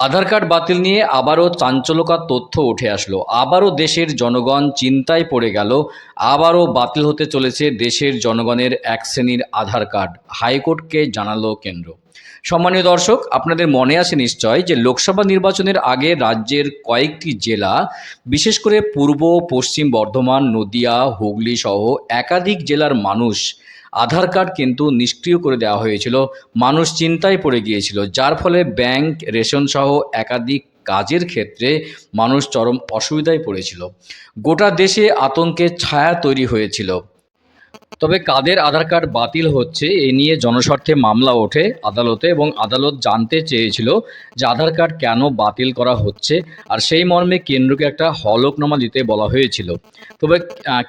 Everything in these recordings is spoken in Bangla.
আধার কার্ড বাতিল নিয়ে আবারও চাঞ্চল্যকর তথ্য উঠে আসলো। আবারও দেশের জনগণ চিন্তায় পড়ে গেল। আবারও বাতিল হতে চলেছে দেশের জনগণের এক শ্রেণির আধার কার্ড। হাইকোর্টকে জানালো কেন্দ্র। সম্মানীয় দর্শক, আপনাদের মনে আছে নিশ্চয় যে লোকসভা নির্বাচনের আগে রাজ্যের কয়েকটি জেলা, বিশেষ করে পূর্ব, পশ্চিম বর্ধমান, নদিয়া, হুগলি সহ একাধিক জেলার মানুষ আধার কার্ড কিন্তু নিষ্ক্রিয় করে দেওয়া হয়েছিল। মানুষ চিন্তায় পড়ে গিয়েছিল, যার ফলে ব্যাংক, রেশন সহ একাধিক কাজের ক্ষেত্রে মানুষ চরম অসুবিধায় পড়েছিল। গোটা দেশে আতঙ্কের ছায়া তৈরি হয়েছিল। তবে কাদের আধার কার্ড বাতিল হচ্ছে এ নিয়ে জনস্বার্থে মামলা ওঠে আদালতে এবং আদালত জানতে চেয়েছিল যে আধার কার্ড কেন বাতিল করা হচ্ছে আর সেই মর্মে কেন্দ্রকে একটা হলফনামা দিতে বলা হয়েছিল। তবে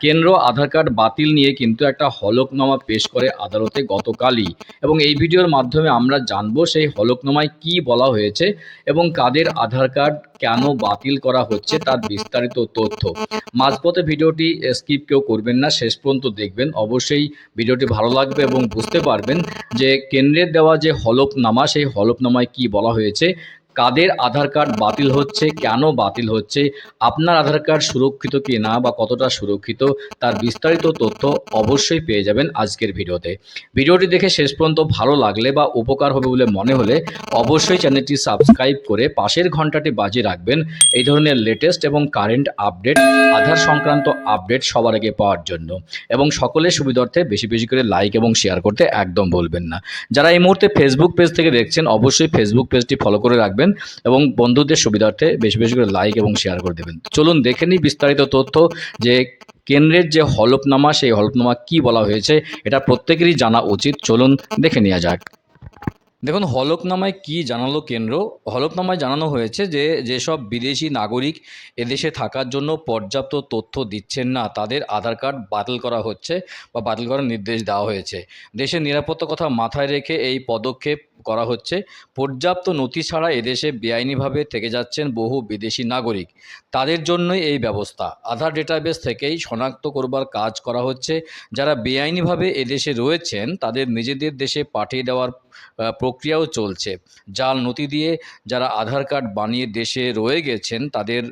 কেন্দ্র আধার কার্ড বাতিল নিয়ে কিন্তু একটা হলফনামা পেশ করে আদালতে গতকালই এবং এই ভিডিওর মাধ্যমে আমরা জানব সেই হলফনামায় কি বলা হয়েছে এবং কাদের আধার কার্ড কেন বাতিল করা হচ্ছে তার বিস্তারিত তথ্য। মাঝপথে ভিডিওটি স্কিপ কেউ করবেন না, শেষ পর্যন্ত দেখবেন। অবশ্যই ভিডিওটি ভালো লাগবে এবং বুঝতে পারবেন যে কেন্দ্রের দেওয়া যে হলফনামা, সেই হলফনামায় কি বলা হয়েছে কাদের আধার কার্ড বাতিল হচ্ছে, কেন বাতিল হচ্ছে, আপনার আধার কার্ড সুরক্ষিত কি না বা কতটা সুরক্ষিত, তার বিস্তারিত তথ্য অবশ্যই পেয়ে যাবেন আজকের ভিডিওতে। ভিডিওটি দেখে শেষ পর্যন্ত ভালো লাগলে বা উপকার হবে বলে মনে হলে অবশ্যই চ্যানেলটি সাবস্ক্রাইব করে পাশের ঘন্টাটি বাজিয়ে রাখবেন। এই ধরনের লেটেস্ট এবং কারেন্ট আপডেট আধার সংক্রান্ত আপডেট সবার আগে পাওয়ার জন্য। এবং সকলের সুবিধার্থে বেশি বেশি করে লাইক এবং শেয়ার করতে একদম ভুলবেন না। যারা এই মুহূর্তে ফেসবুক পেজ থেকে দেখছেন, অবশ্যই ফেসবুক পেজটি ফলো করে রাখবেন। এবং বন্ধুদের সুবিধার্থে বেশি বেশি করে লাইক এবং শেয়ার করে দেবেন। চলুন দেখে নিই বিস্তারিত তথ্য যে কেন্দ্রের যে হলফনামা, সেই হলফনামা কি বলা হয়েছে এটা প্রত্যেকেরই জানা উচিত। চলুন দেখে নেওয়া যাক। দেখুন, হলফনামায় কি জানালো কেন্দ্র? হলফনামায় জানানো হয়েছে যে যেসব বিদেশি নাগরিক এদেশে থাকার জন্য পর্যাপ্ত তথ্য দিচ্ছেন না, তাদের আধার কার্ড বাতিল করা হচ্ছে বা বাতিল করার নির্দেশ দেওয়া হয়েছে। দেশের নিরাপত্তা কথা মাথায় রেখে এই পদক্ষেপ করা হচ্ছে। পর্যাপ্ত নথি ছাড়া এদেশে বেআইনিভাবে থেকে যাচ্ছেন বহু বিদেশি নাগরিক। তাদের জন্যই এই ব্যবস্থা। আধার ডেটাবেস থেকেই শনাক্ত করবার কাজ করা হচ্ছে। যারা বেআইনিভাবে এদেশে রয়েছেন, তাদের নিজেদের দেশে পাঠিয়ে দেওয়ার প্রক্রিয়াও চলছে। জাল নথি দিয়ে যারা আধার কার্ড বানিয়ে দেশে রয়ে গেছেন, তাদের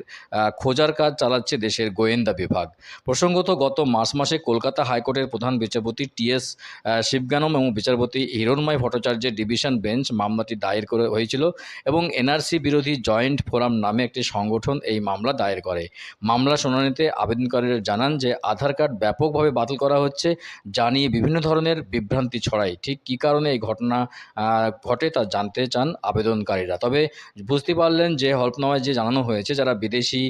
খোঁজার কাজ চালাচ্ছে দেশের গোয়েন্দা বিভাগ। প্রসঙ্গত, গত মার্চ মাসে কলকাতা হাইকোর্টের প্রধান বিচারপতি টিএস শিবগানম এবং বিচারপতি হিরণময় ভট্টাচার্যের ডিভিশন বেঞ্চ মামলাটি দায়ের করে হয়েছিল এবং এনআরসি বিরোধী জয়েন্ট ফোরাম নামে একটি সংগঠন এই মামলা দায়ের করে। মামলা শুনানিতে আবেদনকারীরা জানান যে আধার কার্ড ব্যাপকভাবে বাতিল করা হচ্ছে জানিয়ে বিভিন্ন ধরনের বিভ্রান্তি ছড়ায়। ঠিক কী কারণে এই ঘটনা ঘটে তা জানতে চান আবেদনকারীরা। তবে বুঝতে পারলেন যে হলফনামায় যে জানানো হয়েছে, যারা বিদেশি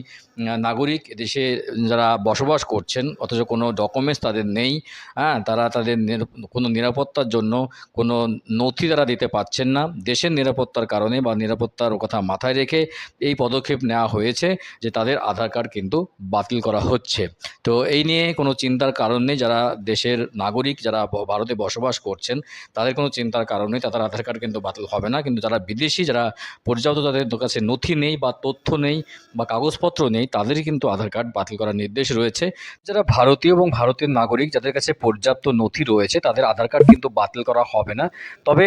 নাগরিক দেশে যারা বসবাস করছেন, অথচ কোনো ডকুমেন্টস তাদের নেই হ্যাঁ তারা তাদের কোনো নিরাপত্তার জন্য কোনো নথি তারা দিতে পারছেন না। দেশের নিরাপত্তার কারণে বা নিরাপত্তার কথা মাথায় রেখে এই পদক্ষেপ নেওয়া হয়েছে যে তাদের আধার কার্ড কিন্তু বাতিল করা হচ্ছে। তো এই নিয়ে কোনো চিন্তার কারণ নেই। যারা দেশের নাগরিক, যারা ভারতে বসবাস করছেন, তাদের কোনো চিন্তার কারণ নেই। তাদের আধার কার্ড কিন্তু বাতিল হবে না। কিন্তু যারা বিদেশি, যারা পর্যাপ্ত তাদের কাছে নথি নেই বা তথ্য নেই বা কাগজপত্র নেই তাদেরই কিন্তু আধার কার্ড বাতিল করার নির্দেশ রয়েছে। যারা ভারতীয় এবং ভারতের নাগরিক, যাদের কাছে পর্যাপ্ত নথি রয়েছে, তাদের আধার কার্ড কিন্তু বাতিল করা হবে না। তবে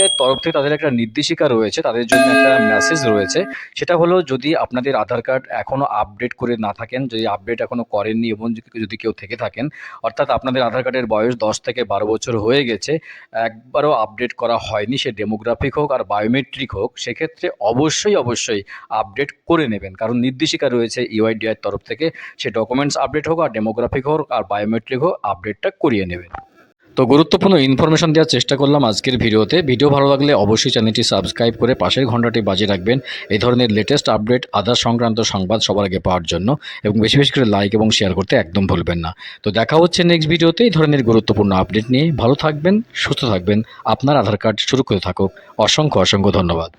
ইউআইডিআর তরফ থেকে তাদের একটা নির্দেশিকা রয়েছে, তাদের জন্য একটা মেসেজ রয়েছে। সেটা হলো যদি আপনাদের আধার কার্ড এখনও আপডেট করে না থাকেন, যদি আপডেট এখনও করেননি এবং যদি- কেউ থেকে থাকেন, অর্থাৎ আপনাদের আধার কার্ডের বয়স দশ থেকে বারো বছর হয়ে গেছে, একবারও আপডেট করা হয়নি, সে ডেমোগ্রাফিক হোক আর বায়োমেট্রিক হোক, সেক্ষেত্রে অবশ্যই অবশ্যই আপডেট করে নেবেন। কারণ নির্দেশিকা রয়েছে ইউআইডিআর তরফ থেকে, সে ডকুমেন্টস আপডেট হোক আর ডেমোগ্রাফিক হোক আর বায়োমেট্রিক হোক আপডেটটা করিয়ে নেবেন। তো গুরুত্বপূর্ণ ইনফরমেশন দেওয়ার চেষ্টা করলাম আজকের ভিডিওতে। ভিডিও ভালো লাগলে অবশ্যই চ্যানেলটি সাবস্ক্রাইব করে পাশের ঘন্টাটি বাজিয়ে রাখবেন। এই ধরনের লেটেস্ট আপডেট আধার সংক্রান্ত সংবাদ সবার আগে পাওয়ার জন্য এবং বেশি বেশি করে লাইক এবং শেয়ার করতে একদম ভুলবেন না। তো দেখা হচ্ছে নেক্সট ভিডিওতে এই ধরনের গুরুত্বপূর্ণ আপডেট নিয়ে। ভালো থাকবেন, সুস্থ থাকবেন। আপনার আধার কার্ড শুরু করে থাকুক। অসংখ্য অসংখ্য ধন্যবাদ।